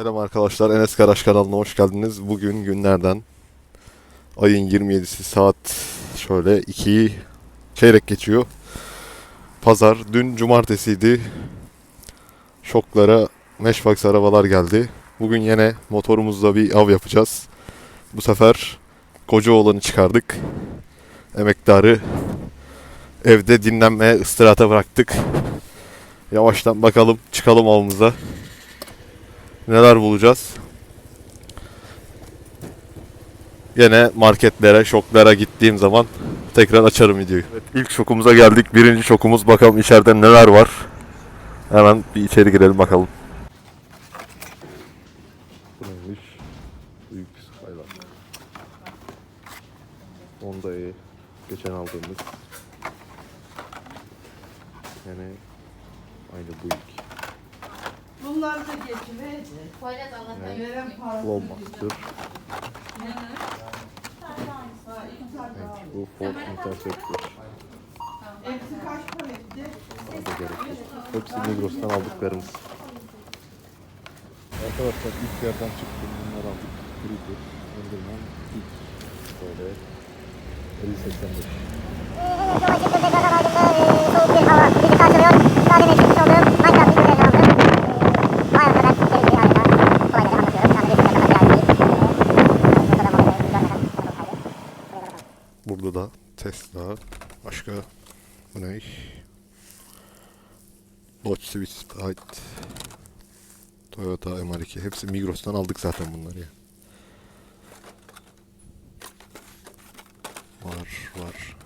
Selam arkadaşlar Enes Karaş kanalına hoş geldiniz. Bugün günlerden ayın 27'si saat şöyle 2'yi çeyrek geçiyor. Pazar dün cumartesiydi. Şoklara Meşfax arabalar geldi. Bugün yine motorumuzla bir av yapacağız. Bu sefer koca oğlanı çıkardık. Emektarı evde dinlenmeye ıstırata bıraktık. Yavaştan bakalım çıkalım avımıza. Neler bulacağız? Yine marketlere, şoklara gittiğim zaman tekrar açarım videoyu. Evet, ilk şokumuza geldik. Birinci şokumuz bakalım içeride neler var. Hemen bir içeri girelim bakalım. Neymiş? Büyük hayvan. Honda'yı geçen aldığımız. Yani aynı bu ilk. Bunlar da geçmeydi. Tuvalet Allah'tan Evet. Veren parası. Lowmaster. Ha, iki tane daha. Evet, bu Ford Interceptor. Hepsi kaç para etti? Daha da gerek yok. Hepsi Migros'tan aldıklarımız. Arkadaşlar ilk yerden çıktım. Bunları aldık. Creeper, Enderman, ilk böyle 50-85. Burada da Tesla. Başka bu ne? Dodge Sprite. Toyota MR2. Hepsi Migros'tan aldık zaten bunları ya. Var var.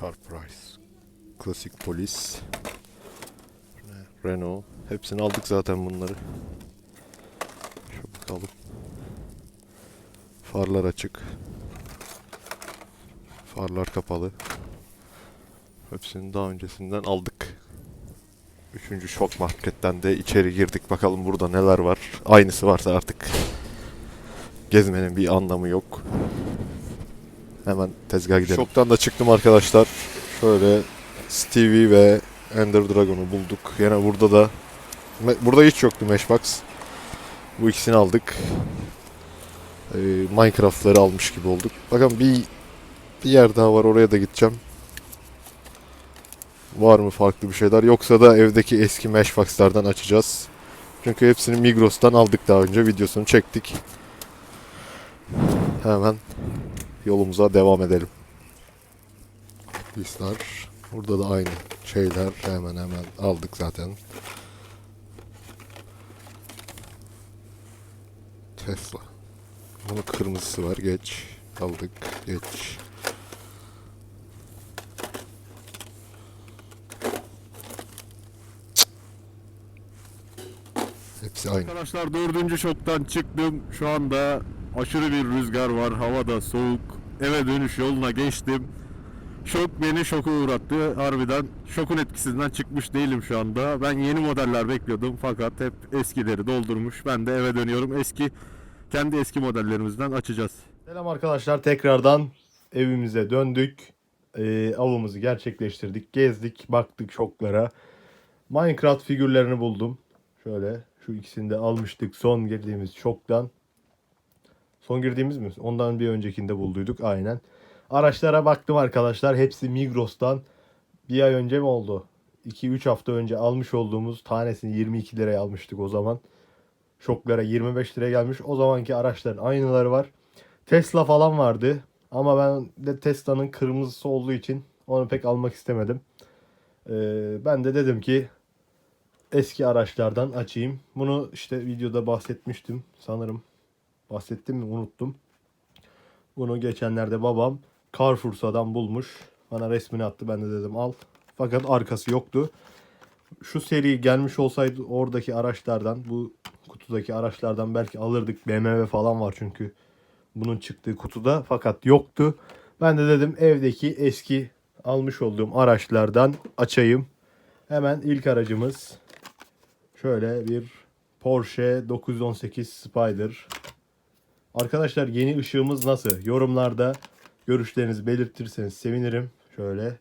Car Price. Klasik polis. Renault. Hepsini aldık zaten bunları. Şu bakalım. Farlar açık. Farlar kapalı. Hepsini daha öncesinden aldık. Üçüncü şok marketten de içeri girdik. Bakalım burada neler var. Aynısı varsa artık gezmenin bir anlamı yok. Hemen tezgaha gidelim. Şoktan da çıktım arkadaşlar. Şöyle Stevie ve Ender Dragon'u bulduk. Yine burada da burada hiç yoktu Meshbox. Bu ikisini aldık. Ee, Minecraft'ları almış gibi olduk. Bakın bir bir yer daha var oraya da gideceğim. Var mı farklı bir şeyler yoksa da evdeki eski Meshbox'lardan açacağız. Çünkü hepsini Migros'tan aldık daha önce videosunu çektik. Hemen yolumuza devam edelim. Hisler. Burada da aynı şeyler hemen hemen aldık zaten. Tesla. Bunun kırmızısı var. Geç. Aldık. Geç. Hepsi aynı. Arkadaşlar dördüncü şoktan çıktım. Şu anda aşırı bir rüzgar var. Havada soğuk. Eve dönüş yoluna geçtim. Şok beni şoka uğrattı. Harbiden şokun etkisinden çıkmış değilim şu anda. Ben yeni modeller bekliyordum fakat hep eskileri doldurmuş. Ben de eve dönüyorum. Eski kendi eski modellerimizden açacağız. Selam arkadaşlar tekrardan evimize döndük. Ee, avımızı gerçekleştirdik. Gezdik, baktık şoklara. Minecraft figürlerini buldum. Şöyle şu ikisini de almıştık son girdiğimiz şoktan. Son girdiğimiz mi? Ondan bir öncekinde bulduyduk aynen. Araçlara baktım arkadaşlar. Hepsi Migros'tan. Bir ay önce mi oldu? 2-3 hafta önce almış olduğumuz tanesini 22 liraya almıştık o zaman. Şoklara 25 liraya gelmiş. O zamanki araçların aynıları var. Tesla falan vardı. Ama ben de Tesla'nın kırmızısı olduğu için onu pek almak istemedim. Ee, ben de dedim ki eski araçlardan açayım. Bunu işte videoda bahsetmiştim sanırım. Bahsettim mi unuttum. Bunu geçenlerde babam Carrefour'dan bulmuş. Bana resmini attı ben de dedim al. Fakat arkası yoktu. Şu seri gelmiş olsaydı oradaki araçlardan bu kutudaki araçlardan belki alırdık. BMW falan var çünkü bunun çıktığı kutuda fakat yoktu. Ben de dedim evdeki eski almış olduğum araçlardan açayım. Hemen ilk aracımız şöyle bir Porsche 918 Spider. Arkadaşlar yeni ışığımız nasıl? Yorumlarda görüşlerinizi belirtirseniz sevinirim. Şöyle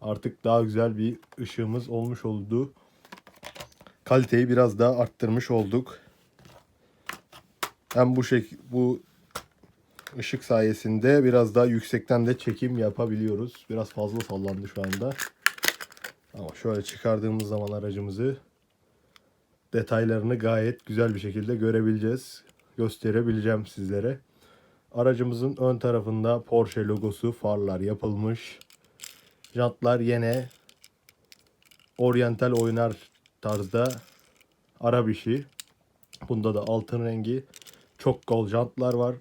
artık daha güzel bir ışığımız olmuş oldu. kaliteyi biraz daha arttırmış olduk. Hem bu şek bu ışık sayesinde biraz daha yüksekten de çekim yapabiliyoruz. Biraz fazla sallandı şu anda. Ama şöyle çıkardığımız zaman aracımızı detaylarını gayet güzel bir şekilde görebileceğiz. Gösterebileceğim sizlere. Aracımızın ön tarafında Porsche logosu, farlar yapılmış. Jantlar yine oryantal oynar tarzda Arap işi. Bunda da altın rengi. Çok gol jantlar var.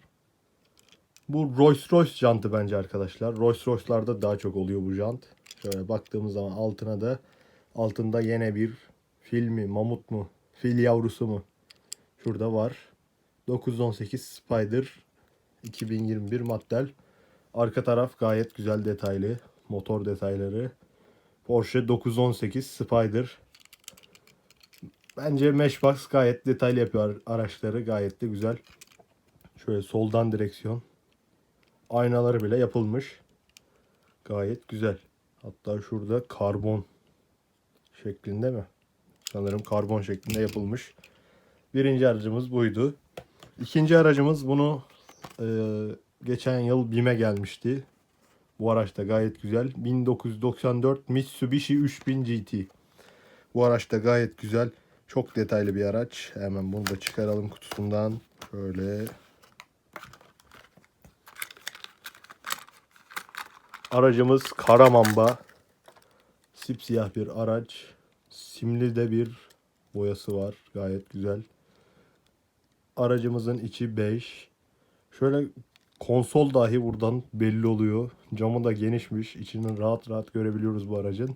Bu Rolls Royce jantı bence arkadaşlar. Rolls Royce'larda daha çok oluyor bu jant. Şöyle baktığımız zaman altına da altında yine bir fil mi, mamut mu, fil yavrusu mu? Şurada var. 918 Spider 2021 model. Arka taraf gayet güzel detaylı. Motor detayları. Porsche 918 Spider. Bence Matchbox gayet detaylı yapıyor araçları. Gayet de güzel. Şöyle soldan direksiyon. Aynaları bile yapılmış. Gayet güzel. Hatta şurada karbon şeklinde mi? Sanırım karbon şeklinde yapılmış. Birinci aracımız buydu. İkinci aracımız bunu e, geçen yıl BİM'e gelmişti. Bu araç da gayet güzel. 1994 Mitsubishi 3000 GT. Bu araç da gayet güzel. Çok detaylı bir araç. Hemen bunu da çıkaralım kutusundan. Şöyle. Aracımız Karamamba. Sipsiyah bir araç. Simli de bir boyası var. Gayet güzel. Aracımızın içi bej. Şöyle konsol dahi buradan belli oluyor. Camı da genişmiş. İçini rahat rahat görebiliyoruz bu aracın.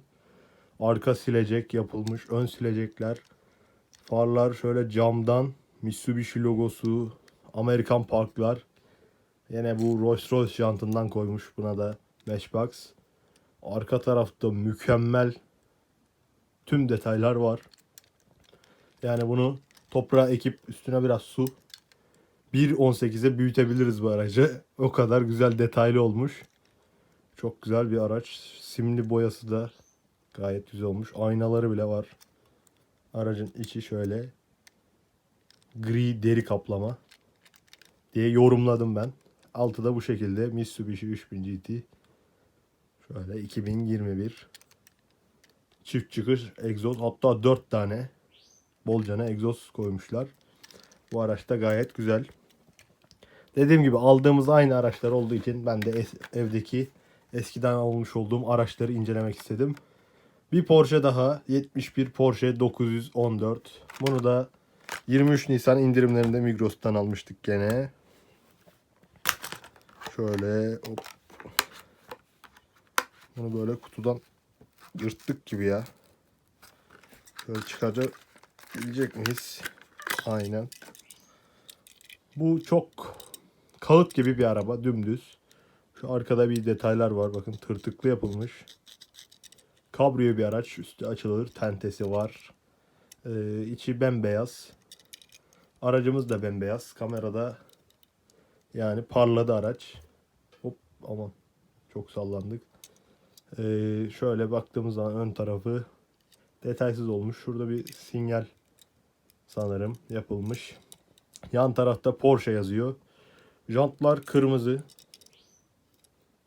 Arka silecek yapılmış. Ön silecekler. Farlar şöyle camdan Mitsubishi logosu, Amerikan parklar. Yine bu Rolls Royce jantından koymuş buna da Matchbox. Arka tarafta mükemmel tüm detaylar var. Yani bunu toprağa ekip üstüne biraz su 1.18'e büyütebiliriz bu aracı. O kadar güzel detaylı olmuş. Çok güzel bir araç. Simli boyası da gayet güzel olmuş. Aynaları bile var. Aracın içi şöyle gri deri kaplama diye yorumladım ben. Altı da bu şekilde Mitsubishi 3000 GT. Şöyle 2021 çift çıkış egzoz hatta 4 tane bolcana egzoz koymuşlar. Bu araç da gayet güzel. Dediğim gibi aldığımız aynı araçlar olduğu için ben de es- evdeki eskiden almış olduğum araçları incelemek istedim. Bir Porsche daha 71 Porsche 914. Bunu da 23 Nisan indirimlerinde Migros'tan almıştık gene. Şöyle hop. Bunu böyle kutudan yırttık gibi ya. Şöyle çıkarabilecek miyiz? Aynen. Bu çok kağıt gibi bir araba dümdüz. Şu arkada bir detaylar var. Bakın tırtıklı yapılmış. Kabrio bir araç. Üstü açılır. Tentesi var. Ee, içi bembeyaz. Aracımız da bembeyaz. Kamerada yani parladı araç. Hop aman çok sallandık. Ee, şöyle baktığımız zaman ön tarafı detaysız olmuş. Şurada bir sinyal sanırım yapılmış. Yan tarafta Porsche yazıyor. Jantlar kırmızı.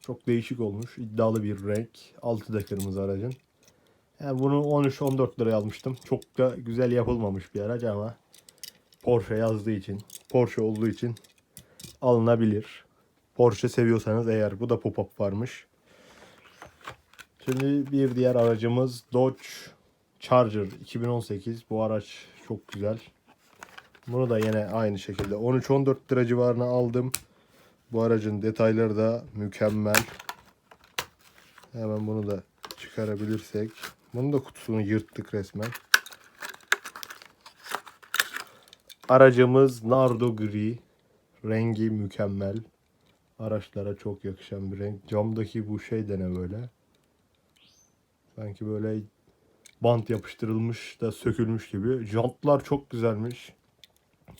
Çok değişik olmuş. İddialı bir renk. Altı da kırmızı aracın. Yani bunu 13-14 liraya almıştım. Çok da güzel yapılmamış bir araç ama Porsche yazdığı için, Porsche olduğu için alınabilir. Porsche seviyorsanız eğer bu da pop-up varmış. Şimdi bir diğer aracımız Dodge Charger 2018. Bu araç çok güzel. Bunu da yine aynı şekilde 13-14 lira civarına aldım. Bu aracın detayları da mükemmel. Hemen bunu da çıkarabilirsek. Bunu da kutusunu yırttık resmen. Aracımız Nardo Gri. Rengi mükemmel. Araçlara çok yakışan bir renk. Camdaki bu şey de ne böyle? Sanki böyle bant yapıştırılmış da sökülmüş gibi. Jantlar çok güzelmiş.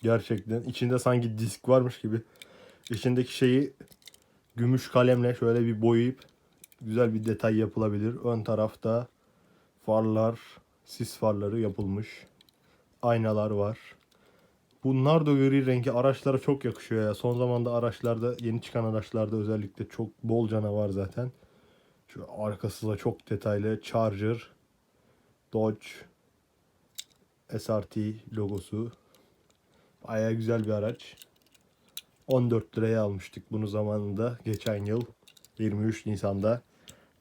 Gerçekten. içinde sanki disk varmış gibi. İçindeki şeyi gümüş kalemle şöyle bir boyayıp güzel bir detay yapılabilir. Ön tarafta farlar, sis farları yapılmış. aynalar var. Bunlar da gri rengi araçlara çok yakışıyor ya. Son zamanda araçlarda yeni çıkan araçlarda özellikle çok bol cana var zaten. Şu arkası da çok detaylı. Charger, Dodge, SRT logosu. Baya güzel bir araç. 14 liraya almıştık bunu zamanında. Geçen yıl 23 Nisan'da.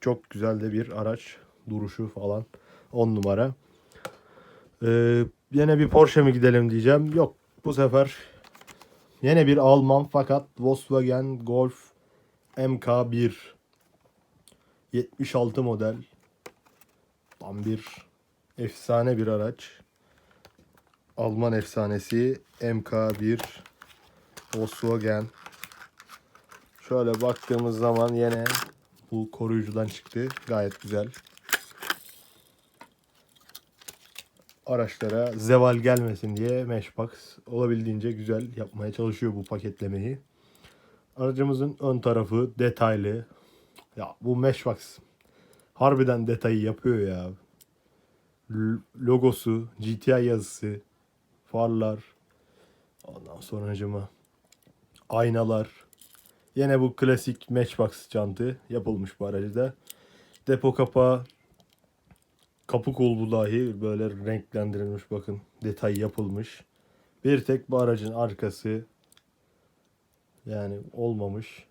Çok güzel de bir araç. Duruşu falan 10 numara. Ee, yine bir Porsche mi gidelim diyeceğim. Yok bu sefer yine bir Alman fakat Volkswagen Golf MK1 76 model. Tam bir efsane bir araç. Alman efsanesi MK1 Volkswagen. Şöyle baktığımız zaman yine bu koruyucudan çıktı. Gayet güzel. Araçlara zeval gelmesin diye Matchbox olabildiğince güzel yapmaya çalışıyor bu paketlemeyi. Aracımızın ön tarafı detaylı. Ya bu Matchbox harbiden detayı yapıyor ya. L- logosu, GTI yazısı, farlar, ondan sonra aynalar. Yine bu klasik Matchbox çantı yapılmış bu aracda. Depo kapağı, kapı kulbu dahi böyle renklendirilmiş bakın. Detay yapılmış. Bir tek bu aracın arkası yani olmamış.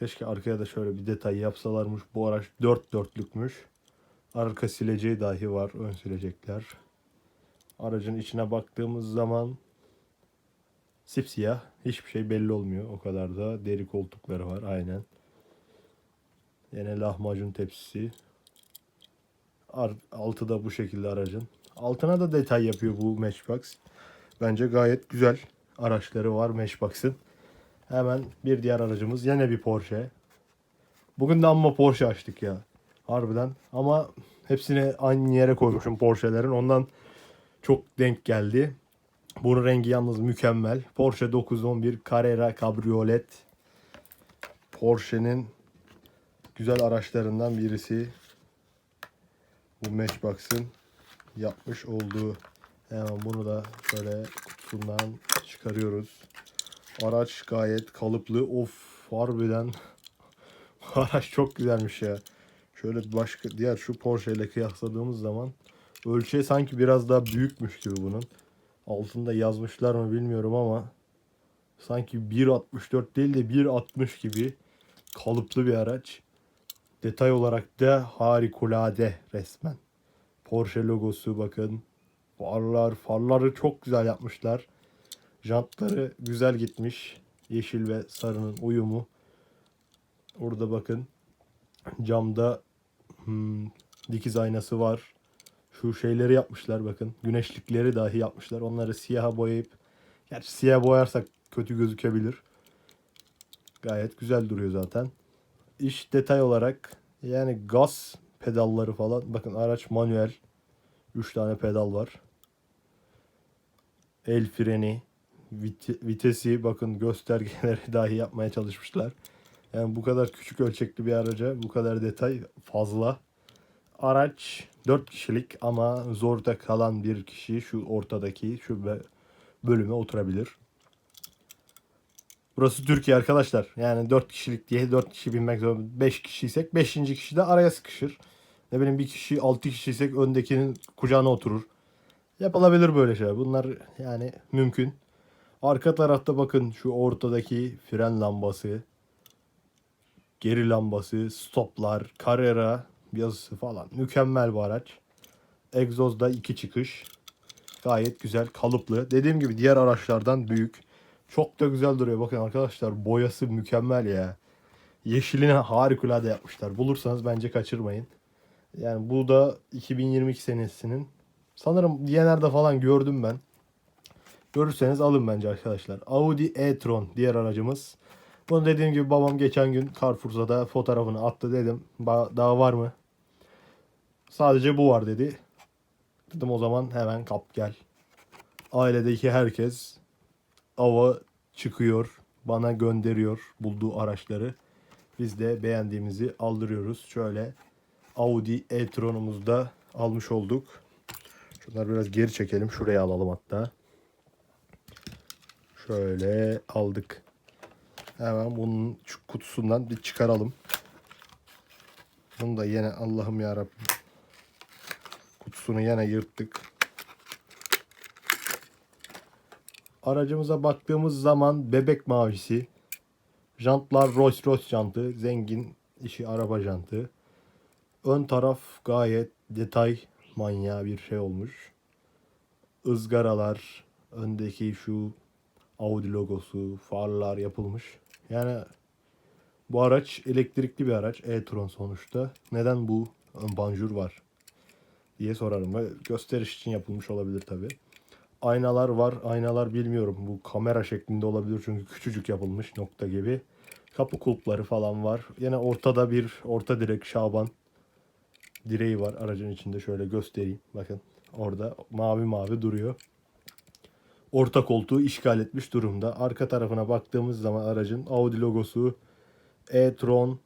Keşke arkaya da şöyle bir detay yapsalarmış. Bu araç dört dörtlükmüş. Arka sileceği dahi var. Ön silecekler. Aracın içine baktığımız zaman sipsiyah. Hiçbir şey belli olmuyor. O kadar da deri koltukları var. Aynen. Yine lahmacun tepsisi. Altı da bu şekilde aracın. Altına da detay yapıyor bu Matchbox. Bence gayet güzel araçları var Matchbox'ın. Hemen bir diğer aracımız yine bir Porsche. Bugün de amma Porsche açtık ya. Harbiden. Ama hepsini aynı yere koymuşum Porsche'lerin. Ondan çok denk geldi. Bunun rengi yalnız mükemmel. Porsche 911 Carrera Cabriolet. Porsche'nin güzel araçlarından birisi. Bu Matchbox'ın yapmış olduğu. Hemen bunu da şöyle kutusundan çıkarıyoruz. Araç gayet kalıplı. Of harbiden araç çok güzelmiş ya. Şöyle başka diğer şu Porsche ile kıyasladığımız zaman ölçeği sanki biraz daha büyükmüş gibi bunun. Altında yazmışlar mı bilmiyorum ama sanki 1.64 değil de 1.60 gibi kalıplı bir araç. Detay olarak da harikulade resmen. Porsche logosu bakın. Farlar, farları çok güzel yapmışlar. Jantları güzel gitmiş. Yeşil ve sarının uyumu. Orada bakın. Camda hmm, dikiz aynası var. Şu şeyleri yapmışlar bakın. Güneşlikleri dahi yapmışlar. Onları siyaha boyayıp gerçi siyah boyarsak kötü gözükebilir. Gayet güzel duruyor zaten. İş detay olarak yani gaz pedalları falan. Bakın araç manuel. 3 tane pedal var. El freni, vit- vitesi bakın göstergeleri dahi yapmaya çalışmışlar. Yani bu kadar küçük ölçekli bir araca bu kadar detay fazla. Araç 4 kişilik ama zorda kalan bir kişi şu ortadaki şu bölüme oturabilir. Burası Türkiye arkadaşlar. Yani 4 kişilik diye 4 kişi binmek zorunda. 5 kişiysek 5. kişi de araya sıkışır. Ne bileyim bir kişi 6 kişiysek öndekinin kucağına oturur. Yapılabilir böyle şeyler. Bunlar yani mümkün. Arka tarafta bakın şu ortadaki fren lambası, geri lambası, stoplar, Carrera yazısı falan. Mükemmel bir araç. Egzozda iki çıkış. Gayet güzel, kalıplı. Dediğim gibi diğer araçlardan büyük. Çok da güzel duruyor. Bakın arkadaşlar boyası mükemmel ya. Yeşilini harikulade yapmışlar. Bulursanız bence kaçırmayın. Yani bu da 2022 senesinin sanırım DNR'da falan gördüm ben. Görürseniz alın bence arkadaşlar. Audi e-tron diğer aracımız. Bunu dediğim gibi babam geçen gün Carrefour'da fotoğrafını attı dedim. "Ba- Daha var mı? Sadece bu var dedi. Dedim o zaman hemen kap gel. Ailedeki herkes ava çıkıyor. Bana gönderiyor bulduğu araçları. Biz de beğendiğimizi aldırıyoruz. Şöyle Audi e-tron'umuzu da almış olduk. Şunları biraz geri çekelim. Şuraya alalım hatta. Şöyle aldık. Hemen bunun kutusundan bir çıkaralım. Bunu da yine Allah'ım ya Kutusunu yine yırttık. Aracımıza baktığımız zaman bebek mavisi. Jantlar Rolls Royce jantı. Zengin işi araba jantı. Ön taraf gayet detay manyağı bir şey olmuş. Izgaralar, öndeki şu Audi logosu, farlar yapılmış. Yani bu araç elektrikli bir araç. e-tron sonuçta. Neden bu ön banjur var diye sorarım. Ve gösteriş için yapılmış olabilir tabi. Aynalar var. Aynalar bilmiyorum. Bu kamera şeklinde olabilir çünkü küçücük yapılmış nokta gibi. Kapı kulpları falan var. Yine ortada bir orta direk Şaban direği var aracın içinde şöyle göstereyim. Bakın orada mavi mavi duruyor. Orta koltuğu işgal etmiş durumda. Arka tarafına baktığımız zaman aracın Audi logosu e-tron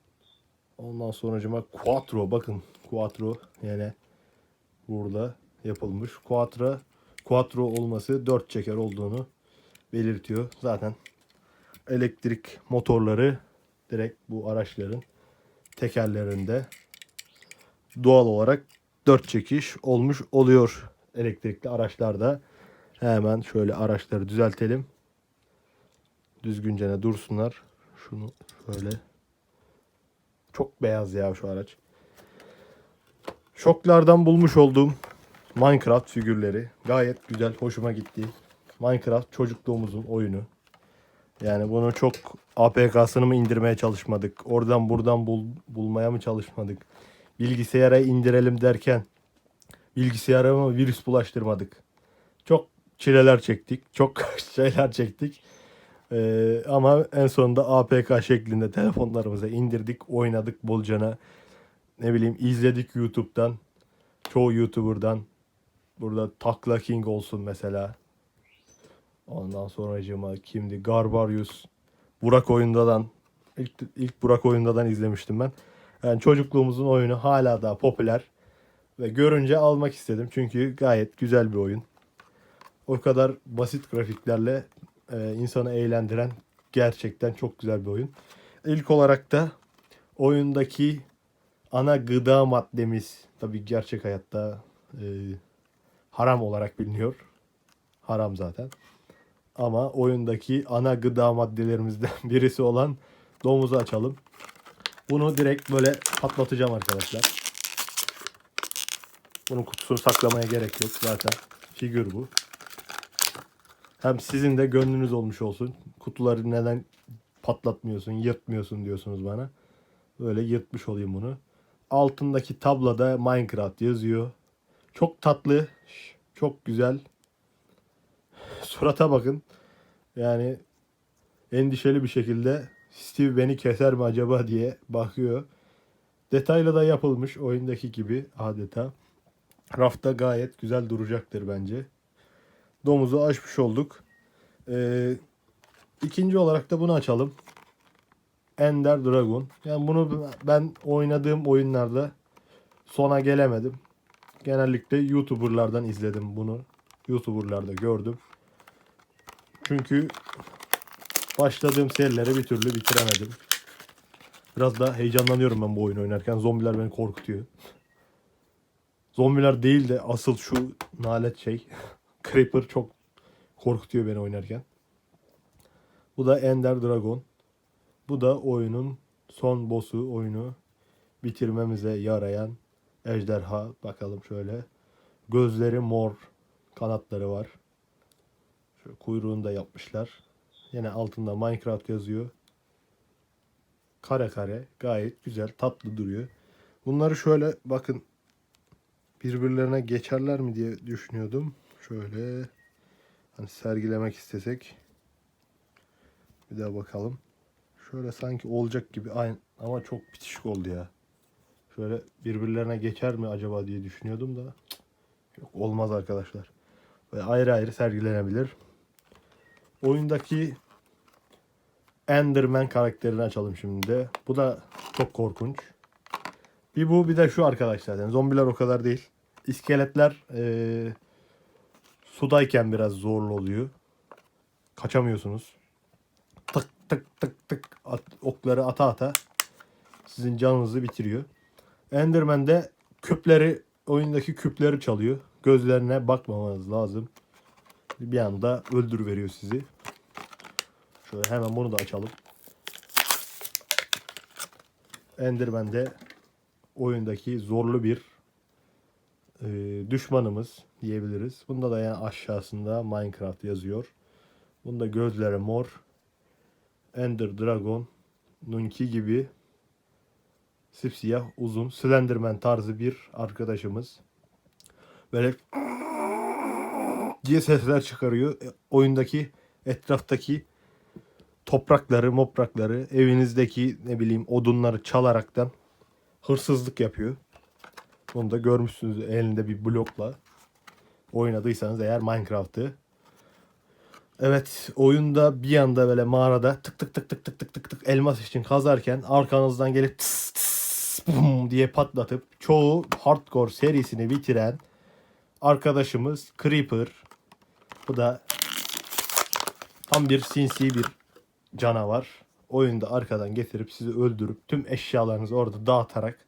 ondan sonracıma Quattro bakın Quattro yani burada yapılmış. Quattro Quattro olması 4 çeker olduğunu belirtiyor. Zaten elektrik motorları direkt bu araçların tekerlerinde doğal olarak 4 çekiş olmuş oluyor elektrikli araçlarda. Hemen şöyle araçları düzeltelim. Düzgünce ne dursunlar. Şunu şöyle. Çok beyaz ya şu araç. Şoklardan bulmuş olduğum Minecraft figürleri gayet güzel, hoşuma gitti. Minecraft çocukluğumuzun oyunu. Yani bunu çok APK'sını mı indirmeye çalışmadık? Oradan buradan bul, bulmaya mı çalışmadık? Bilgisayara indirelim derken bilgisayara mı virüs bulaştırmadık? Çok çileler çektik. Çok şeyler çektik. Ee, ama en sonunda APK şeklinde telefonlarımıza indirdik, oynadık bolcana. Ne bileyim izledik YouTube'dan. Çoğu YouTuber'dan. Burada Takla King olsun mesela. Ondan sonracığıma kimdi? Garbarius. Burak oyundadan. İlk, ilk Burak oyundadan izlemiştim ben. Yani çocukluğumuzun oyunu hala daha popüler. Ve görünce almak istedim. Çünkü gayet güzel bir oyun. O kadar basit grafiklerle e, insanı eğlendiren gerçekten çok güzel bir oyun. İlk olarak da oyundaki ana gıda maddemiz tabii gerçek hayatta e, haram olarak biliniyor. Haram zaten. Ama oyundaki ana gıda maddelerimizden birisi olan domuzu açalım. Bunu direkt böyle patlatacağım arkadaşlar. Bunun kutusunu saklamaya gerek yok zaten. Figür bu. Hem sizin de gönlünüz olmuş olsun. Kutuları neden patlatmıyorsun, yırtmıyorsun diyorsunuz bana. Böyle yırtmış olayım bunu. Altındaki tabloda Minecraft yazıyor. Çok tatlı, çok güzel. Surata bakın. Yani endişeli bir şekilde Steve beni keser mi acaba diye bakıyor. Detaylı da yapılmış oyundaki gibi adeta. Rafta gayet güzel duracaktır bence. Domuzu açmış olduk. Ee, ikinci olarak da bunu açalım. Ender Dragon. Yani bunu ben oynadığım oyunlarda sona gelemedim. Genellikle YouTuber'lardan izledim bunu. YouTuber'larda gördüm. Çünkü başladığım serileri bir türlü bitiremedim. Biraz da heyecanlanıyorum ben bu oyunu oynarken. Zombiler beni korkutuyor. Zombiler değil de asıl şu nalet şey. Creeper çok korkutuyor beni oynarken. Bu da Ender Dragon. Bu da oyunun son boss'u oyunu bitirmemize yarayan ejderha. Bakalım şöyle. Gözleri mor. Kanatları var. Şu kuyruğunu da yapmışlar. Yine altında Minecraft yazıyor. Kare kare gayet güzel tatlı duruyor. Bunları şöyle bakın birbirlerine geçerler mi diye düşünüyordum. Şöyle hani sergilemek istesek bir daha bakalım. Şöyle sanki olacak gibi aynı ama çok bitişik oldu ya. Şöyle birbirlerine geçer mi acaba diye düşünüyordum da yok olmaz arkadaşlar. Ve ayrı ayrı sergilenebilir. Oyundaki Enderman karakterini açalım şimdi de. Bu da çok korkunç. Bir bu bir de şu arkadaşlar. Yani zombiler o kadar değil. İskeletler eee Sudayken biraz zorlu oluyor. Kaçamıyorsunuz. Tık tık tık tık at, okları ata ata sizin canınızı bitiriyor. Enderman de küpleri oyundaki küpleri çalıyor. Gözlerine bakmamanız lazım. Bir anda öldür veriyor sizi. Şöyle hemen bunu da açalım. Enderman de oyundaki zorlu bir e, düşmanımız diyebiliriz. Bunda da yani aşağısında Minecraft yazıyor. Bunda gözleri mor. Ender Dragon Nunki gibi sipsiyah uzun Slenderman tarzı bir arkadaşımız. Böyle diye sesler çıkarıyor. E, Oyundaki etraftaki toprakları, moprakları, evinizdeki ne bileyim odunları çalaraktan hırsızlık yapıyor. Bunu da görmüşsünüz elinde bir blokla. Oynadıysanız eğer Minecraft'ı. Evet oyunda bir anda böyle mağarada tık tık tık tık tık tık tık tık elmas için kazarken arkanızdan gelip tıs tıs bum diye patlatıp çoğu hardcore serisini bitiren arkadaşımız Creeper. Bu da tam bir sinsi bir canavar. Oyunda arkadan getirip sizi öldürüp tüm eşyalarınızı orada dağıtarak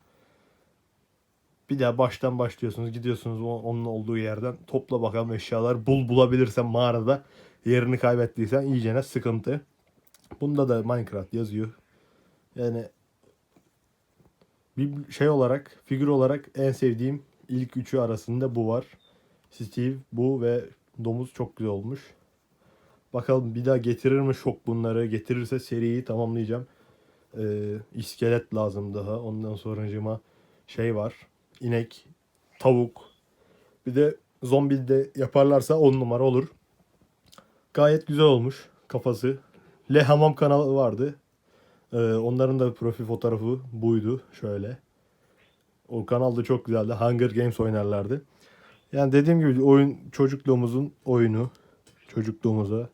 bir daha baştan başlıyorsunuz. Gidiyorsunuz onun olduğu yerden. Topla bakalım eşyalar. Bul bulabilirsen mağarada. Yerini kaybettiysen iyicene sıkıntı. Bunda da Minecraft yazıyor. Yani bir şey olarak, figür olarak en sevdiğim ilk üçü arasında bu var. Steve, bu ve domuz çok güzel olmuş. Bakalım bir daha getirir mi şok bunları? Getirirse seriyi tamamlayacağım. Ee, iskelet lazım daha. Ondan sonracıma şey var. İnek, tavuk. Bir de zombi de yaparlarsa 10 numara olur. Gayet güzel olmuş kafası. Le Hamam kanalı vardı. Ee, onların da profil fotoğrafı buydu. Şöyle. O kanal da çok güzeldi. Hunger Games oynarlardı. Yani dediğim gibi oyun çocukluğumuzun oyunu. Çocukluğumuza.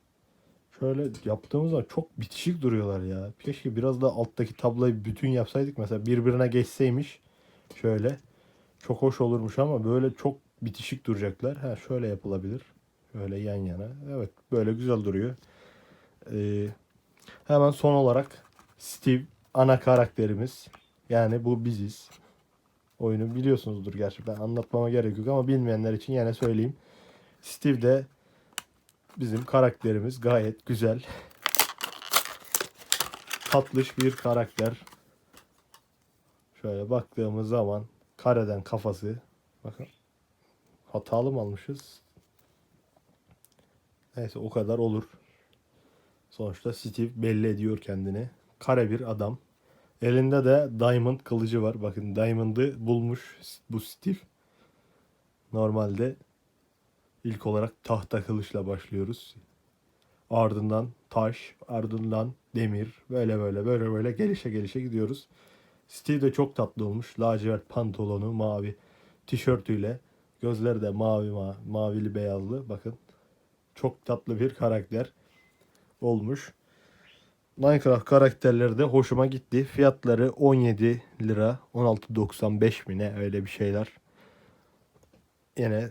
Şöyle yaptığımızda çok bitişik duruyorlar ya. Keşke biraz da alttaki tabloyu bütün yapsaydık. Mesela birbirine geçseymiş. Şöyle. Çok hoş olurmuş ama böyle çok bitişik duracaklar. Ha şöyle yapılabilir. Şöyle yan yana. Evet böyle güzel duruyor. Ee, hemen son olarak Steve ana karakterimiz. Yani bu biziz. Oyunu biliyorsunuzdur gerçi. Ben anlatmama gerek yok ama bilmeyenler için yine söyleyeyim. Steve de bizim karakterimiz gayet güzel. Tatlış bir karakter. Şöyle baktığımız zaman kareden kafası. Bakın. Hatalı mı almışız? Neyse o kadar olur. Sonuçta Steve belli ediyor kendini. Kare bir adam. Elinde de Diamond kılıcı var. Bakın Diamond'ı bulmuş bu Steve. Normalde ilk olarak tahta kılıçla başlıyoruz. Ardından taş, ardından demir. Böyle böyle böyle böyle gelişe gelişe gidiyoruz. Steve de çok tatlı olmuş. Lacivert pantolonu, mavi tişörtüyle. Gözleri de mavi ma mavili beyazlı. Bakın çok tatlı bir karakter olmuş. Minecraft karakterleri de hoşuma gitti. Fiyatları 17 lira, 16.95 mi ne öyle bir şeyler. Yine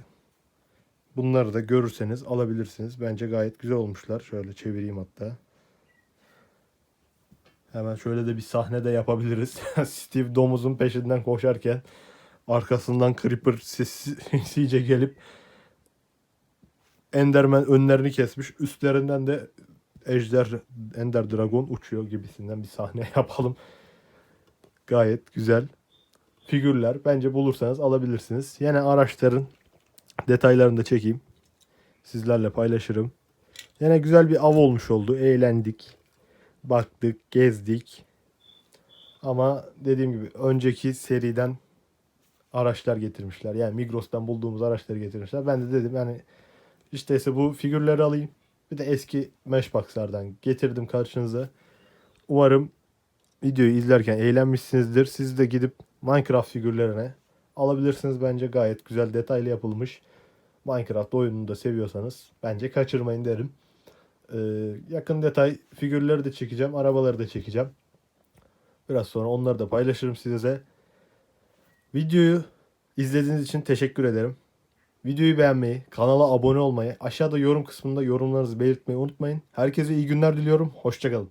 bunları da görürseniz alabilirsiniz. Bence gayet güzel olmuşlar. Şöyle çevireyim hatta. Hemen şöyle de bir sahne de yapabiliriz. Steve domuzun peşinden koşarken arkasından Creeper sessizce gelip Enderman önlerini kesmiş. Üstlerinden de Ejder Ender Dragon uçuyor gibisinden bir sahne yapalım. Gayet güzel. Figürler bence bulursanız alabilirsiniz. Yine araçların detaylarını da çekeyim. Sizlerle paylaşırım. Yine güzel bir av olmuş oldu. Eğlendik. Baktık, gezdik. Ama dediğim gibi önceki seriden araçlar getirmişler. Yani Migros'tan bulduğumuz araçları getirmişler. Ben de dedim yani işte bu figürleri alayım. Bir de eski Matchbox'lardan getirdim karşınıza. Umarım videoyu izlerken eğlenmişsinizdir. Siz de gidip Minecraft figürlerine alabilirsiniz. Bence gayet güzel detaylı yapılmış. Minecraft oyununu da seviyorsanız bence kaçırmayın derim. Ee, yakın detay figürleri de çekeceğim. Arabaları da çekeceğim. Biraz sonra onları da paylaşırım size. Videoyu izlediğiniz için teşekkür ederim. Videoyu beğenmeyi, kanala abone olmayı, aşağıda yorum kısmında yorumlarınızı belirtmeyi unutmayın. Herkese iyi günler diliyorum. Hoşçakalın.